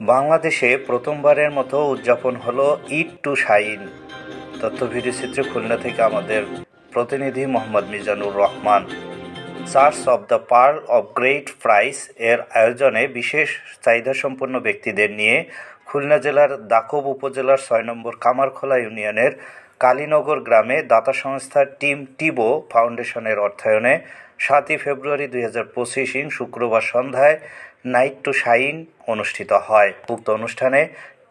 বাংলাদেশে প্রথমবারের মতো উদযাপন হলো ঈদ টু শাইন। তথ্য ভিডিও চিত্র খুলনা থেকে আমাদের প্রতিনিধি Mohammad Mizanur Rahman. Church of the pearl of great price এর আয়োজনে বিশেষ চাহিদাসম্পন্ন ব্যক্তিদের নিয়ে খুলনা জেলার দাকব উপজেলার ছয় নম্বর কামারখোলা ইউনিয়নের কালীনগর গ্রামে দাতা সংস্থা টিম টিবো ফাউন্ডেশনের অর্থায়নে সাতই ফেব্রুয়ারি দুই হাজার শুক্রবার সন্ধ্যায় নাইট টু শাইন অনুষ্ঠিত হয়। উক্ত অনুষ্ঠানে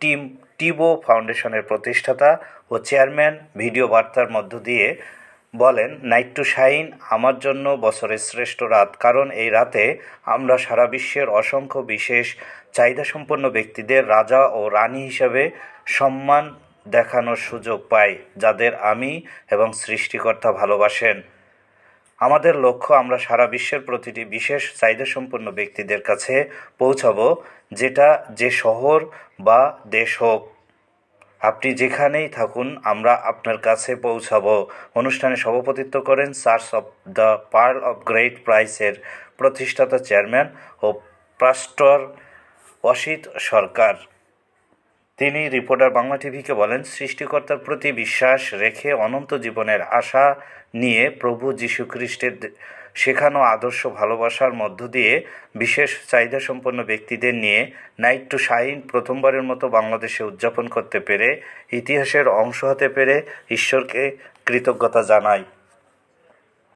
টিম টিবো ফাউন্ডেশনের প্রতিষ্ঠাতা ও চেয়ারম্যান ভিডিও বার্তার মধ্য দিয়ে বলেন, নাইট টু শাইন আমার জন্য বছরের শ্রেষ্ঠ রাত, কারণ এই রাতে আমরা সারা বিশ্বের অসংখ্য বিশেষ চাহিদাসম্পন্ন ব্যক্তিদের রাজা ও রানী হিসাবে সম্মান দেখানোর সুযোগ পাই যাদের আমি এবং সৃষ্টিকর্তা ভালোবাসেন। আমাদের লক্ষ্য আমরা সারা বিশ্বের প্রতিটি বিশেষ চাহিদাসম্পন্ন ব্যক্তিদের কাছে পৌঁছাবো, যেটা যে শহর বা দেশ হোক। আপনি যেখানেই থাকুন, আমরা আপনার কাছে পৌঁছাবো। অনুষ্ঠানে সভাপতিত্ব করেন church of the pearl of great প্রাইসের প্রতিষ্ঠাতা চেয়ারম্যান ও পাস্টর অসিত সরকার। তিনি রিপোর্টার বাংলা টিভিকে বলেন, সৃষ্টিকর্তার প্রতি বিশ্বাস রেখে অনন্ত জীবনের আশা নিয়ে প্রভু যীশুখ্রিস্টের শেখানো আদর্শ ভালোবাসার মধ্য দিয়ে বিশেষ চাহিদাসম্পন্ন ব্যক্তিদের নিয়ে নাইট টু শাইন প্রথমবারের মতো বাংলাদেশে উদযাপন করতে পেরে, ইতিহাসের অংশ হতে পেরে ঈশ্বরকে কৃতজ্ঞতা জানাই